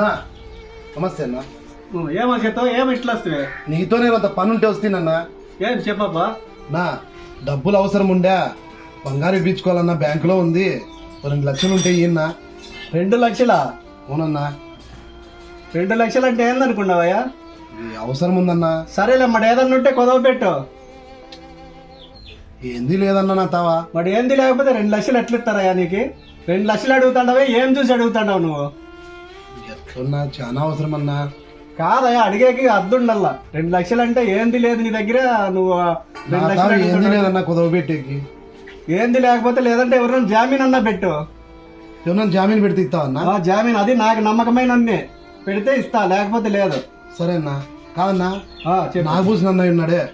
అన్నా. నమస్తే అన్న. ఏమో చేస్తావు ఏమి ఇట్లా వస్తావే నీతోనే అంత పని ఉంటే వస్తేనన్నా ఏం చెప్పబ్బా? నా డబ్బులు అవసరం ఉండే. బంగారు ఇప్పించుకోవాలన్నా బ్యాంకులో ఉంది. ఓ రెండు లక్షలు ఉంటే ఈయన రెండు లక్షలా? అవునన్నా. రెండు లక్షలు అంటే ఏందనుకున్నావయ్యా? ఈ అవసరం ఉందన్నా. సరేలే మరి ఏదన్నా ఉంటే కొదవ పెట్టు. ఏంది లేదన్నా నా తావా? మరి ఏంది లేకపోతే రెండు లక్షలు ఎట్లా ఇస్తారయ్యా నీకు? రెండు లక్షలు అడుగుతాండవే ఏం చూసి అడుగుతాండవు నువ్వు? ఎట్లున్నా చాలా అవసరం అన్నా. కాదయ్యా అడిగేకి అద్దుండల్లా. రెండు లక్షలు అంటే ఏంది లేదు నీ దగ్గర? నువ్వు రెండు లక్షలు ఏంది. లేదన్నా కుదవ పెట్టేకి? ఏంది లేకపోతే లేదంటే ఎవరైనా జామీన్ అన్నా పెట్టు. ఏమన్నా జామీన్ పెడితే ఇస్తావన్నా ఆ జామీన్ అది నాకు నమ్మకమైన పెడితే ఇస్తా లేకపోతే లేదు. సరేనా కాదన్నా. ఆ, చెప్పు. నాగభూషణ అన్నయ్య ఉన్నాడే.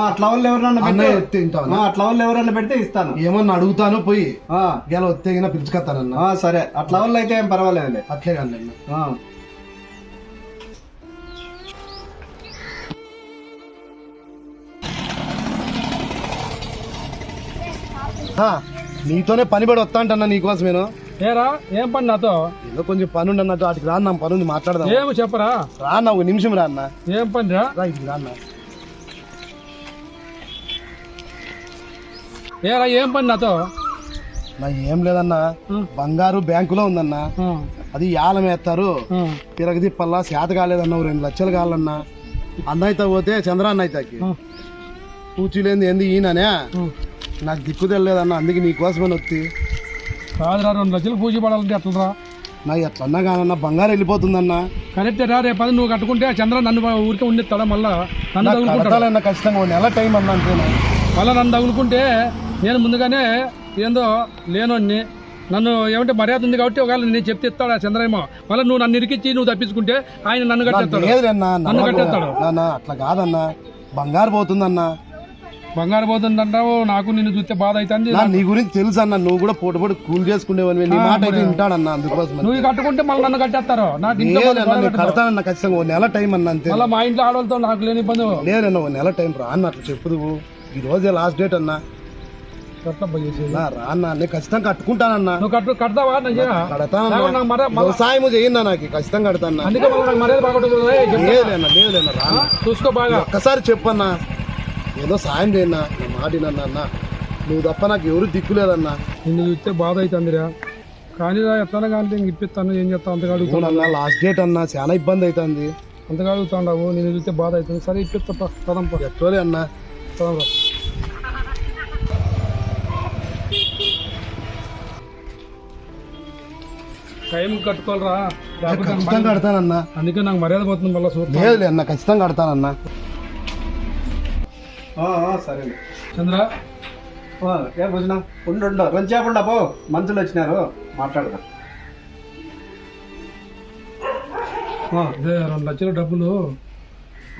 అట్లా వాళ్ళు ఎవరన్నా ఎత్తే అట్లా వాళ్ళు ఎవరన్నా పెడితే ఇస్తాను. ఏమన్నా అడుగుతాను పోయి ఆ, గెల వస్తేగినా పిలుచుకొస్తానన్నా ఆ, సరే. అట్లా వాళ్ళు అయితే ఏం పర్వాలేదులే. అట్లే కానీ అన్న. ఆ. ఆ, నీతోనే పని పడి వస్తా అంటన్నా నీకోసం నేను. ఏరా ఏం పని నాతో? ఏదో కొంచెం పని ఉండి అన్నట్టు వాటికి రాను నా పని ఉంది మాట్లాడదాం ఏమి చెప్పరా? రా అన్న ఒక నిమిషం రా అన్న. ఏం పని రా రా ఇటు ఏరా ఏం పని నాతో? నా ఏం లేదన్నా బంగారు బ్యాంకులో ఉందన్నా. అది యాలం వేస్తారు. ఆ, తిరగదిప్పల్లా శాత కాలేదన్నా రెండు లక్షలు కావాలన్నా. అన్నయ్యతో పోతే చంద్ర అన్నయ్యకి ఆ, పూచిలేంది ఏంది ఈయననే. నాకు దిక్కు తెలియదన్నా అందుకే నీకోసమని వచ్చి కాదురా రెండు లక్షలు పూజ పడాలంటే ఎట్లరా నాకు ఎట్లన్నా కానన్నా బంగారు వెళ్ళిపోతుందన్నా. కరెక్టే రా రేపు నువ్వు కట్టుకుంటే చంద్ర నన్ను ఊరికే ఉండిస్తాడా మళ్ళా? నన్ను ఖచ్చితంగా నెల టైం అన్నా అంతేనా? మళ్ళా నన్ను తగులుకుంటే నేను ముందుగానే ఏందో లేనోడిని. నన్ను ఏమంటే మర్యాద ఉంది కాబట్టి ఒకవేళ నేను చెప్తే ఇస్తాడు ఆ చంద్రేమో మళ్ళీ నువ్వు నన్ను ఇరికిచ్చి నువ్వు తప్పించుకుంటే ఆయన నన్ను కట్టేస్తాడు. నన్ను కట్టేస్తాడు. అట్లా కాదన్నా. బంగారు పోతుందన్నా. బంగారు పోతుందంటావు నాకు నిన్ను చూస్తే బాధ అవుతుంది. నా నీ గురించి తెలుసు అన్న నువ్వు కూడా పోటీ పోటీ కూల్ చేసుకునేవని నీ మాట అయితే వింటాడన్నా అందుకోసం నువ్వు కట్టుకుంటే మళ్ళీ నన్ను కట్టేస్తారు. నాకు. కడతానన్నా ఖచ్చితంగా. ఓ నెల టైం అన్న అంతే. మళ్ళీ మా ఇంట్లో ఆడవాళ్ళతో నాకు లేని ఇబ్బంది. లేదన్నా ఓ నెల టైం రా అన్న అట్లా చెప్పు ఈ రోజే లాస్ట్ డేట్ అన్నా. కట్టబ్బా చేసేది. నా రా అన్న నేను ఖచ్చితంగా కట్టుకుంటానన్నా. నువ్వు కట్టు కడతావా నేను మళ్ళా- వ్యవసాయం చేయన్నా నాకు ఖచ్చితంగా కడతానా అందుకే మర్యాద బాగుంటుంది లేదన్నా లేదన్నా రా అన్న. చూసుకో బాగా. ఒక్కసారి చెప్పన్నా. ఏదో సాయం చేయన్నా నా మాటినన్నా అన్న. నువ్వు తప్ప నాకు ఎవరు దిక్కు లేదన్నా. నిన్ను చూస్తే బాధ అవుతుందిరా. కానీ ఎట్లా కానీ ఇప్పిస్తాను ఏం చేస్తాను అంతగా అడుగుతాను అవునన్నా లాస్ట్ డేట్ అన్నా చాలా ఇబ్బంది అవుతుంది. అంతగా అడుగుతాండావు నిన్ను చూస్తే బాధ అవుతుంది. సరే ఇప్పిస్తా పదంప ఎట్లోనే అన్నా. పదంపా టైం కట్టుకోవాలరా. ఖచ్చితంగా కడతానన్నా. అందుకే నాకు మర్యాద పోతుంది మళ్ళీ లేదులే అన్న ఖచ్చితంగా కడతానన్నా. ఆ, ఆ, సరేలే. చంద్ర. ఆ, ఏ భోజనం? ఉండు ఉండు. పో మంచులు వచ్చినారు. మాట్లాడదాం. రెండు లక్షల డబ్బులు.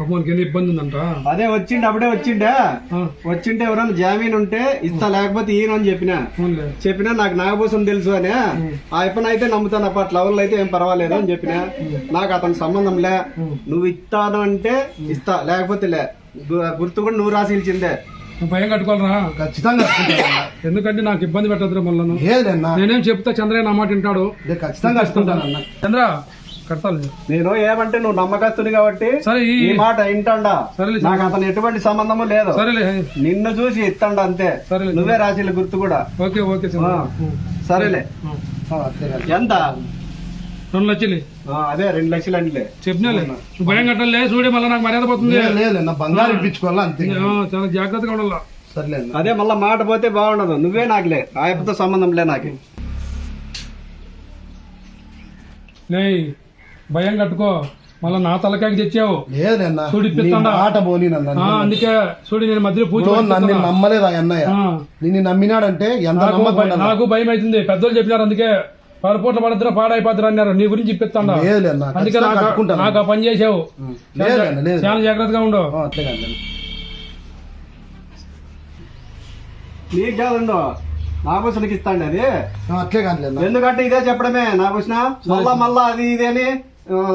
ఎన్ని ఇబ్బంది ఉందంట? అదే వచ్చిండే అప్పుడే వచ్చిండే? వచ్చింటే ఎవరైనా జామీన్ ఉంటే ఇస్తా లేకపోతే ఈయన అని చెప్పిన. చెప్పినా నాకు నాగభూషణం తెలుసు అని. ఆ ఇప్పని అయితే నమ్ముతాను అప్ప అట్లా ఎవరు అయితే ఏం పర్వాలేదు అని చెప్పిన. నాకు అతని సంబంధం లే. నువ్వు ఇస్తాను అంటే ఇస్తా లేకపోతే లే. గుర్తు కూడా నువ్వు రాసి ఇచ్చిందే నువ్వు భయం కట్టుకోవాలరా. ఖచ్చితంగా ఎందుకంటే నాకు ఇబ్బంది పెట్టదురా మళ్ళీ నేనేం చెప్తా చంద్రయ్య నా మాట వింటాడు. ఖచ్చితంగా చంద్ర కడతాను నేను ఏమంటే నువ్వు నమ్మకస్తుని కాబట్టి ఈ మాట సరేలే నాకు అతను ఎటువంటి సంబంధము లేదు. సరేలే. నిన్ను చూసి ఇస్తాడు అంతే. నువ్వే రాసిల గుర్తు కూడా. Okay okay. సరేలే. ఎంత? రెండు లక్షలు. అదే రెండు లక్షలు చెప్పినాలే. నువ్వు భయం కట్టాలే చూడే మళ్ళీ నాకు మర్యాద పోతుంది. లేదు, బంగారు ఇప్పించుకోవాలా అంతే. చాలా జాగ్రత్తగా ఉండాలా. సర్లే అదే మళ్ళా మాట పోతే బాగుండదు. నువ్వే నాకులే. ఆయనతో సంబంధం లే నాకు. భయం కట్టుకో. మళ్ళీ నా తలకాయకి తెచ్చావు. నీ? మాట పోనీ అందుకే చూడు నేను మధ్యలో పూజ నన్ను నమ్మలేదు అన్నయ్య? నిన్ను నమ్మినాడంటే ఎంత నాకు భయం- అవుతుంది. పెద్దోళ్ళు చెప్పినారు అందుకే. పరపోట్ల పడద్దురా పాడైపోతారు అన్నారు. నీ గురించి ఇప్పిస్తాడా అందుకే నాకు ఆ పని చేసావు. చాలా జాగ్రత్తగా ఉండు. ఆ, అట్లే కాదు అన్న. నీకు కాదుండో నాగభూషణకి ఇస్తాండి అది. అట్లే అన్న ఎందుకంటే ఇదే చెప్పడమే నాగభూషణ? మళ్ళా మళ్ళా అది ఇది అని ఆ,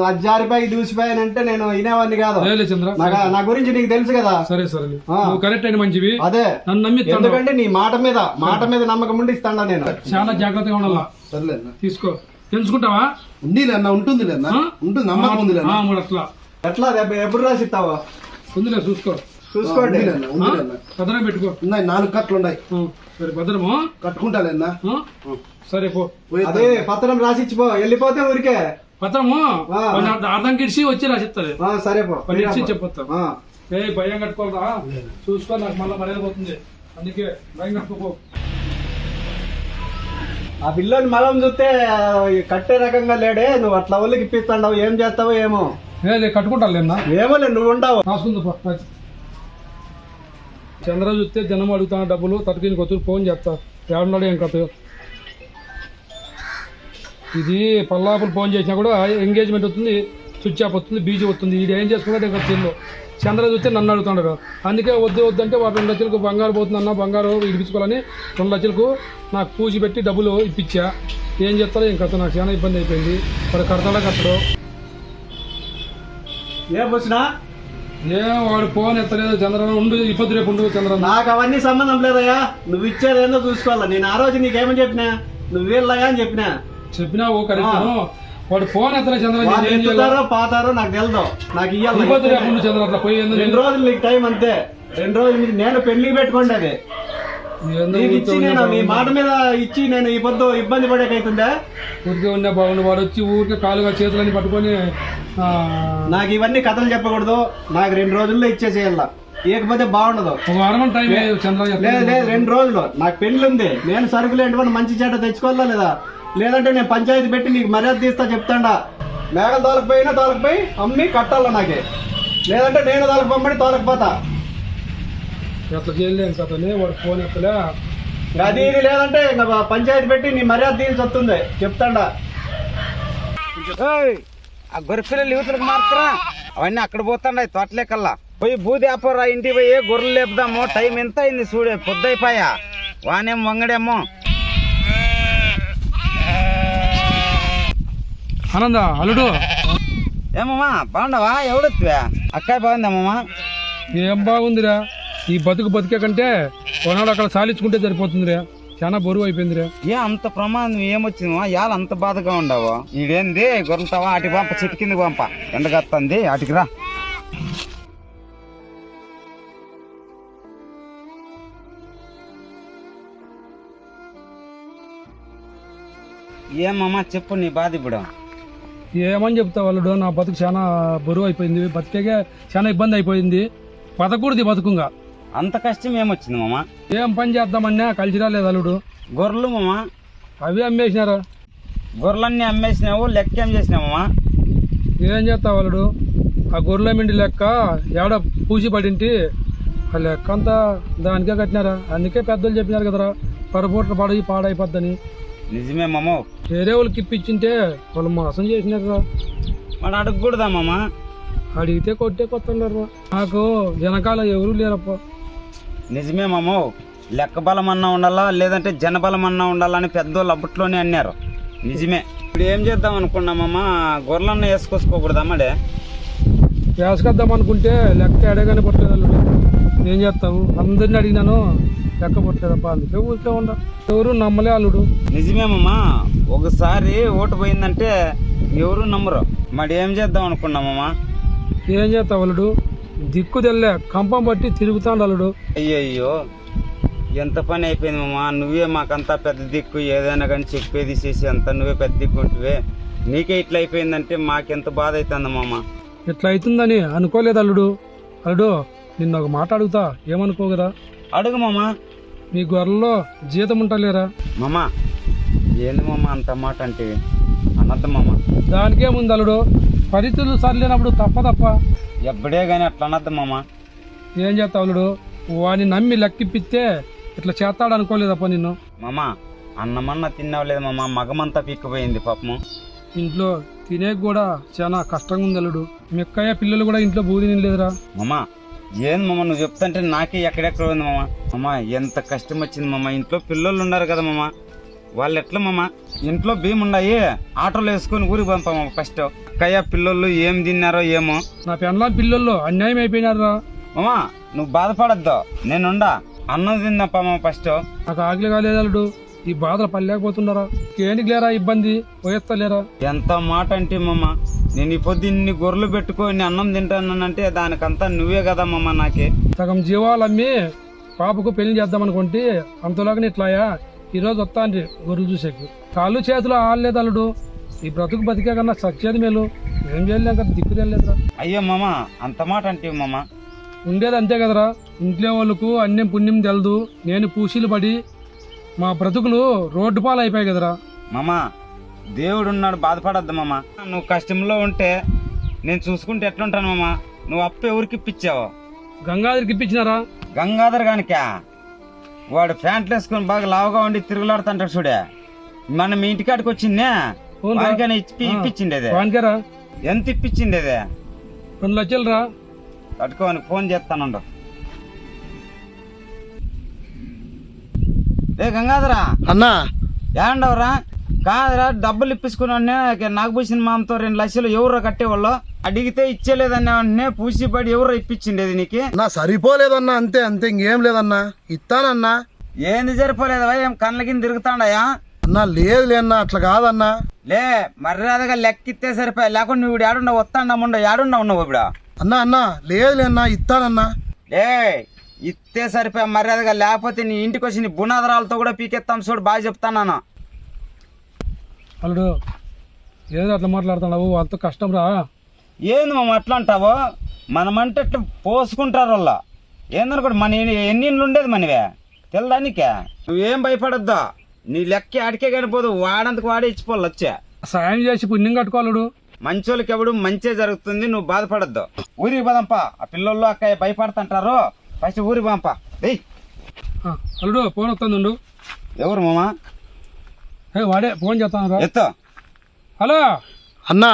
అది జారిపోయి దూసిపోయి అని అంటే నేను వినేవాడిని కాదు. లేలే చంద్ర. నా గురించి నీకు తెలుసు కదా. సరే సరే కరెక్ట్ అయిన మంచివి. అదే. నన్ను నమ్మిస్తాను. ఎందుకంటే నీ మాట మీద మాట మీద నమ్మకం ఉండి ఇస్తాడా నేను. చాలా జాగ్రత్తగా ఉండాలా? సర్లే. తీసుకో. తెలుసుకుంటావా? ఉంటుందిలే అన్న ఆ? ఉంటుంది నమ్మకం ఆ, మరి అట్లా. ఎట్లా? రేపు ఎప్పుడు రాసిస్తావో ఉందిలే చూసుకో. చూసుకోండి. భద్రం పెట్టుకో. ఉన్నాయి నాలుగు కట్లు ఉన్నాయి. సరే భద్రము? కట్టుకుంటాలే అన్న ఆ? సరే పో. పోయి అదే పత్రం రాసిచ్చిపో వెళ్ళిపోతే ఊరికే. కొంచెం అర్థం- కిడిచి వచ్చి రాసిస్తుంది సరే పో. కొన్ని ఇచ్చి చెప్పొస్తా. ఏ భయం కట్టుకోవాలా చూసుకో నాకు మళ్ళీ మర్యాద పోతుంది. అందుకే భయం కట్టుకో. ఆ పిల్లని మలం చూస్తే కట్టే రకంగా లేడే. నువ్వు అట్లా వాళ్ళకి ఇప్పిస్తాండావు. ఏం చేస్తావో ఏమో. ఏ లే కట్టుకుంటాను లేనా ఏమోలే నువ్వు ఉండవు. రాసుకుంది. చంద్ర చూస్తే జనం అడుగుతాను డబ్బులు. తట్టుకుని కొత్తు ఫోన్ చేస్తా. ఏడున్నాడు ఏం కథ ఇది పల్లాపులు ఫోన్ చేసినా కూడా ఎంగేజ్మెంట్ వస్తుంది స్విచ్ ఆఫ్ వస్తుంది బీజీ వస్తుంది. ఇది ఏం చేసుకున్నాడు ఇంకా చెల్లు చంద్ర చూస్తే నన్ను అడుగుతున్నాడు అందుకే వద్దు వద్దంటే వాడు రెండు లక్షలకు బంగారు పోతుందన్న బంగారు ఇడిపించుకోవాలని రెండు లక్షలకు నాకు పూజ పెట్టి డబ్బులు ఇప్పించా. ఏం చెప్తారో ఏం కథ నాకు చాలా ఇబ్బంది అయిపోయింది. వాడు కడతాడా కట్టడు? ఏం వచ్చినా? ఏ వాడు ఫోన్ ఎత్తలేదు చంద్రబాబు ఉండు ఇబ్బంది రేపు ఉండు చంద్రబాబు నాకు అవన్నీ సంబంధం లేదయ్యా. నువ్వు ఇచ్చేది ఏందో చూసుకోవాలా. నేను ఆ రోజు నీకేమని చెప్పినా? నువ్వు వీళ్ళయ్యా అని చెప్పినా? చెప్పినా ఓ కరెక్టాను వాడు ఫోన్ చేయాలి ఎత్తుతారో పాతారో నాకు తెలియదు నాకు ఉండు చంద్ర అట్లా పోయి రెండు రోజులు నీకు టైం అంతే. రెండు రోజులు మీకు నేను పెళ్ళికి పెట్టుకోండి అది. నీకు ఇచ్చి నేను బాగుండు. మాట మీద ఇచ్చి నేను ఈ పొద్దు ఇబ్బంది పడేకైతుందా? ఊరికే ఉన్నా బాగుండు. వాడు వచ్చి ఊరికే కాలుగా చేతులని పట్టుకొని నాకు ఇవన్నీ కథలు చెప్పకూడదు. నాకు రెండు రోజుల్లో ఇచ్చేసేయాల. ఇకపోతే బాగుండదు. చంద్ర లేదు లేదు రెండు రోజులు. నాకు పెళ్ళి ఉంది నేను సరుకులు ఏంటో మంచి చెడ్డ తెచ్చుకోవాలా లేదా? లేదంటే నేను పంచాయతీ పెట్టి నీకు మర్యాద తీస్తా చెప్తాడా. మేఘలు తోలకపోయినా తోలకపోయి అమ్మి కట్టాలా నాకే. లేదంటే నేను తోలకపోమని తోలకపోతా. ఎట్లా చేయలేం కథని వాడు ఫోన్ ఎత్తలే. అది ఇది లేదంటే ఇంకా పంచాయతీ పెట్టి నీ మర్యాద తీసి వస్తుంది. చెప్తాడా. ఏయ్, ఆ గొర్రె పిల్లలు యువతలకు మాత్రం అవన్నీ అక్కడ పోతాండాయి తోటలేకల్లా. పోయి బూది ఆపరా ఇంటికి పోయి గొర్రెలు లేపుదాము టైం ఎంత అయింది చూడే పొద్దైపోయా వానేం వంగడేమో. ఆనంద అల్లుడు. ఏమమ్మా బాగుండవా ఎవడొత్తువా? అక్కాయ బాగుందమ్మా ఏం బాగుందిరా? ఈ బతుకు బతికే కంటే కొనాడు అక్కడ సాలించుకుంటే సరిపోతుందిరా. చాలా బరువు అయిపోయిందిరా. ఏ అంత ప్రమాదం ఏమొచ్చిందమ్మా ఇవాళ అంత బాధగా ఉండవు. ఈడేంది గొర్రెలతావా అటు పంప చెట్టు కిందకి పంప. ఎండగత్తంది అటుకి రా. ఏమమ్మా చెప్పు నీ బాధ ఇప్పుడు. ఏమని చెప్తావు అల్లుడు నా బతుకు చాలా బరువు అయిపోయింది. బతికేగా చాలా ఇబ్బంది అయిపోయింది. బతకూడదు బతుకుంగా. అంత కష్టం ఏమొచ్చింది మామ? ఏం పని చేద్దామన్నా కలిసి రాలేదు అల్లుడు? గొర్రెలు మామ. అవి అమ్మేసినారు? గొర్రెలన్నీ అమ్మేసినావు లెక్క ఏం చేసినావమ్మా ఏం చేస్తావు అల్లుడు? ఆ గొర్రెల మిండి లెక్క ఏడ పూసి పడింటి? ఆ లెక్క అంతా దానికే కట్టినారా? అందుకే పెద్దలు చెప్పినారు కదరా పరపూట్ల పడి పాడైపోద్దని. నిజమే మామ. వేరే వాళ్ళకి ఇప్పించింటే వాళ్ళు మోసం చేసినారు మన అడగకూడదా మామ? అడిగితే కొట్టే కొత్తన్నారు నాకు వెనకాల ఎవరు లేరప్ప. నిజమే మామ. లెక్క బలం అన్నా ఉండాలా లేదంటే జనబలం అన్నా ఉండాలని పెద్దోళ్ళు అప్పట్లోనే అన్నారు. నిజమే. ఇప్పుడు ఏం చేద్దాం అనుకున్నామమ్మా గొర్రెలన్న వేసుకొచ్చుకోకూడదమ్మడే వేసుకొద్దాం అనుకుంటే లెక్క ఎడగానే పట్టలేదు ఏం చేస్తావు? అందరిని అడిగినాను లెక్క పట్టలేదప్ప అందుకే ఊరికే ఉండ ఎవరు నమ్మలే అల్లుడు. నిజమేమమ్మా ఒకసారి ఓటు పోయిందంటే ఎవరు నమ్మరు. మరి ఏం చేద్దాం అనుకున్నామమ్మా? ఏం చేస్తావు అల్లుడు? దిక్కు తెల్లే కంపం పట్టి తిరుగుతాడు అల్లుడు. అయ్యయ్యో ఎంత పని అయిపోయింది మామ నువ్వే మాకంతా పెద్ద దిక్కు ఏదైనా కానీ చెప్పేది చేసి అంతా నువ్వే పెద్ద దిక్కు ఉంటువే. నీకే ఇట్లా అయిపోయిందంటే మాకెంత బాధ అవుతుంది మామ ఇట్లా అవుతుందని అనుకోలేదు అల్లుడు. అల్లుడు నిన్న ఒక మాట అడుగుతా ఏమనుకో కదా అడుగు మామ. మీ గొర్రెల్లో జీతం ఉంటలేరా? మామ ఏంది మామ అంత మాట అంటే? అనద్దు మామ. దానికే ముందు అల్లుడు పరిస్థితులు సరిలేనప్పుడు తప్ప తప్ప ఎప్పుడే కానీ అట్లా అనద్దు మామ. ఏం చేస్తావు అల్లుడు? వాడిని నమ్మి లెక్కిప్పిస్తే ఇట్లా చేస్తాడు అనుకోలేదప్ప నిన్ను. మామ అన్నమన్న తిన్నావులేదు మామ మగమంతా పీక్కుపోయింది పాపము. ఇంట్లో తినే కూడా చాలా కష్టంగా ఉంది అల్లుడు మెక్కయ్య పిల్లలు కూడా ఇంట్లో బూది లేదురా మామ ఏంది మామ నువ్వు చెప్తుంటే నాకే ఎక్కడెక్కడ ఉంది మామ. మామ ఎంత కష్టం వచ్చింది మామ. ఇంట్లో పిల్లలు ఉన్నారు కదా మామ. వాళ్ళు ఎట్లా మామ? ఇంట్లో బియ్యం ఉన్నాయి ఆటోలో వేసుకొని ఊరికి పంపామా ఫస్ట్. కయ్య పిల్లలు ఏం తిన్నారో ఏమో. నా పెన్లా పిల్లల్లో అన్యాయం అయిపోయినారా మామ నువ్వు బాధపడద్దు. నేనుండా. అన్నం తిందాపా మామ ఫస్ట్. నాకు ఆకలి కాలేదు ఈ బాధలు పడలేకపోతున్నారా? ఏంటికి లేరా ఇబ్బంది? పోయేస్తా లేరా? ఎంత మాట అంటే మమ్మ నేను ఈ పొద్దు ఇన్ని గొర్రెలు పెట్టుకొని అన్నం తింటానంటే దానికంతా నువ్వే కదా మమ్మ నాకే. సగం జీవాలు అమ్మి పాపకు పెళ్ళి చేద్దాం అనుకుంటే అంతలోగా ఇట్లాయా? ఈరోజు వస్తా అండి గొర్రెలు చూసేకి. కాళ్ళు చేతులు ఆడలేదు అల్లుడు. ఈ బ్రతుకు బతికే కన్నా సచ్చేది మేలు. ఏం చేయలేం కదా దిక్కు తెలియదురా అయ్యో మామ అంత మాట అంటే మమ్మ ఉండేది అంతే కదరా. ఇంట్లో వాళ్ళకు అన్యం పుణ్యం తెలదు. నేను పూసీలు పడి మా బ్రతుకులు రోడ్డు పాలు అయిపోయాయి కదరా. మామ దేవుడు ఉన్నాడు బాధపడద్దు మామ. నువ్వు కష్టంలో ఉంటే నేను చూసుకుంటే ఎట్లుంటాను మామ? నువ్వు అప్పు ఎవరికి ఇప్పించావు? గంగాధరికి ఇప్పించినారా? గంగాధర్ గానికా? వాడు ప్యాంట్లు వేసుకొని బాగా లావుగా ఉండి తిరుగులాడుతుంటాడు చూడే. మన మీ ఇంటికాడికి వచ్చిందే. వానికైనా ఇప్పి ఇప్పించిండేది వానికేరా ఎంత ఇప్పించిండేది రెండు లక్షలు రా. పట్టుకోని ఫోన్ చేస్తానుండు ఏ గంగాధరా? అన్నా. ఏండవరా కాదురా డబ్బులు ఇప్పించుకున్నా నాగభూషణ్ మామతో రెండు లక్షలు ఎవరు కట్టేవాళ్ళు. అడిగితే ఇచ్చేలేదన్నా వెంటనే పూసి పడి ఎవరు ఇప్పించిండేది నీకు? నా సరిపోలేదన్నా అంతే అంతే ఇంకేం లేదన్నా. ఇస్తానన్నా. ఏంది సరిపోలేదా ఏం కళ్ళ కింద తిరుగుతాడయా అన్నా లేదు లేదన్నా అట్లా కాదన్నా. లే మర్యాదగా లెక్కిస్తే సరిపోయా లేకుండా నువ్వు ఏడుండవు వస్తాండముండ ఏడుండ ఉన్నావు ఇప్పుడు. అన్నా అన్నా లేదు లేదన్నా ఇస్తానన్నా. లే ఇస్తే సరిపోయా మర్యాదగా లేకపోతే నీ ఇంటికి వచ్చి నీ బునాదరాలతో కూడా పీకెత్తాం చూడు బాగా చెప్తాను అల్లుడు ఏదో అట్లా మాట్లాడుతున్నావు వాళ్ళతో కష్టం రా. ఏంది మామ అట్లా అంటావు? మనమంటే అట్లా పోసుకుంటారు వాళ్ళ. ఏందనుకోండి మన ఎన్ని ఇండ్లు ఉండేది మనవే? తెల్లదానికే నువ్వేం భయపడద్దు? నీ లెక్క ఆడికే కనిపోదు వాడంతకు వాడే ఇచ్చిపోవాలి వచ్చే. సాయం చేసి పుణ్యం కట్టుకోవాలడు మంచోళ్ళకి ఎవడు మంచే జరుగుతుంది నువ్వు బాధపడద్దు. ఊరికి పదంపా ఆ పిల్లలు అక్క భయపడుతుంటారు. ఫస్ట్ ఊరికి పంపా అల్లుడు ఫోన్ వస్తుంది ఉండు. ఎవరు మామ? వాడే ఫోన్ చేస్తాను రా. ఎత్తో. హలో. అన్నా.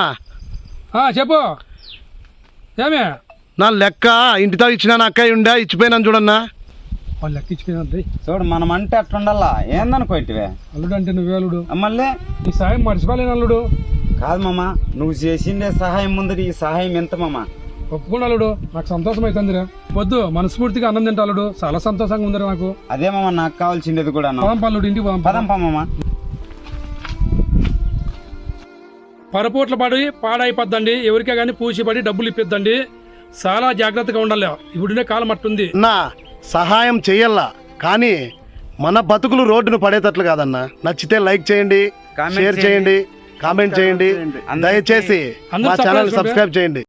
ఆ, చెప్పు. ఏమే? నా లెక్క ఇంటితో ఇచ్చిన అక్క ఉండా ఇచ్చిపోయినాను చూడన్నా. వాళ్ళు లెక్క ఇచ్చిపోయినది చూడు మనం అంటే అట్లుండల్లా ఏందనుకో ఇటువే? అల్లుడు అంటే నువ్వే అల్లుడు. మళ్ళీ? ఈ సాయం మర్చిపోలేను అల్లుడు. కాదు మామ నువ్వు చేసిండే సహాయం ముందు ఈ సహాయం ఎంత మామ? ఒప్పుకున్నా అల్లుడు నాకు సంతోషం అవుతుందిరా వద్దు మనస్ఫూర్తిగా అన్నం తింటా అల్లుడు. చాలా సంతోషంగా ఉందిరా నాకు. అదే మామ నాకు కావాల్సిండేది కూడా పదం పల్లుడు ఇంటికి పదం పదం. పరపోట్ల పడి పాడైపోద్దండి. ఎవరికే కానీ పూసి పడి డబ్బులు ఇప్పిద్దండి. చాలా జాగ్రత్తగా ఉండాలి. ఇప్పుడునే కాలం అట్టుంది. అన్నా సహాయం చెయ్యల్లా. కానీ మన బతుకులు రోడ్డును పడేటట్లు కాదన్నా. నచ్చితే లైక్ చేయండి షేర్ చేయండి. కామెంట్ చేయండి. దయచేసి మా ఛానల్ సబ్స్క్రైబ్ చేయండి.